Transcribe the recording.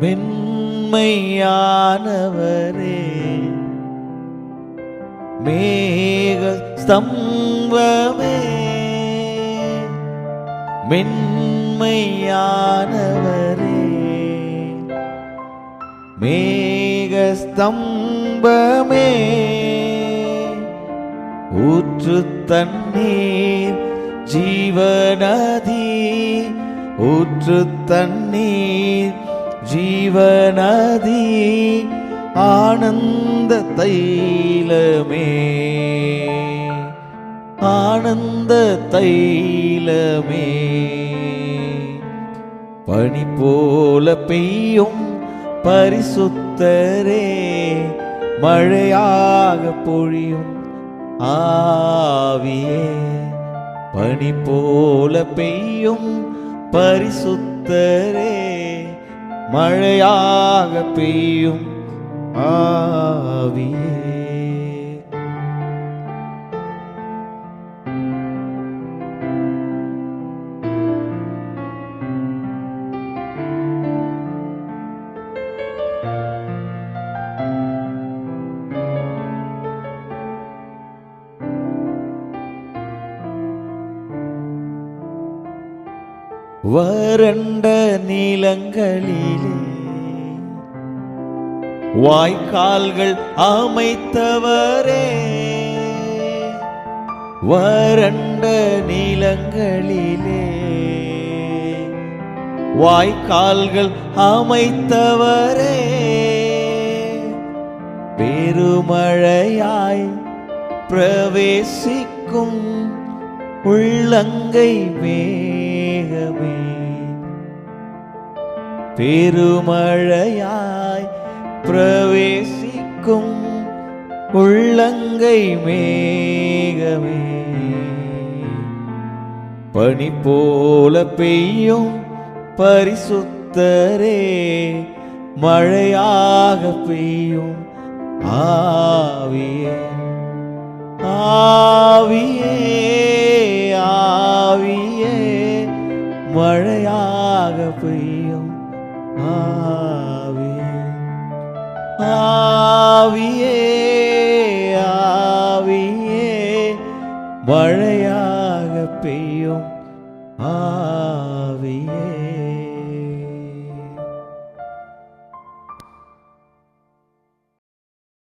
மென்மையானவரே மேக ஸ்தம்பமே. மென்மையானவரே. மேக ஸ்தம்பமே. ஊற்று தண்ணீர் ஜீவநதி. ஊற்று தண்ணீர் ஜீவநதி ஆனந்த தைலமே. ஆனந்த தைலமே. பனி போல பெய்யும் பரிசுத்தரே. மழையாக பொழியும் ஆவியே. பனி போல பெய்யும் பரிசுத்தரே. மழையாக பெய்யும் ஆவியே. வறண்ட நிலங்களிலே. வாய்க்கால்கள் அமைத்தவரே. வறண்ட நிலங்களிலே. வாய்க்கால்கள் அமைத்தவரே. பெருமழையாய் பிரவேசிக்கும் உள்ளங்கை மேகமே பெருமழையாய் பிரவேசிக்கும் உள்ளங்கை மேகமே. பனி போல பெய்யும் பரிசுத்தரே மழையாக பெய்யும் ஆவியே. ஆ மழையாக பெய்யும் ஆவியே ஆவியே ஆவியே மழையாக பெய்யும் ஆவியே.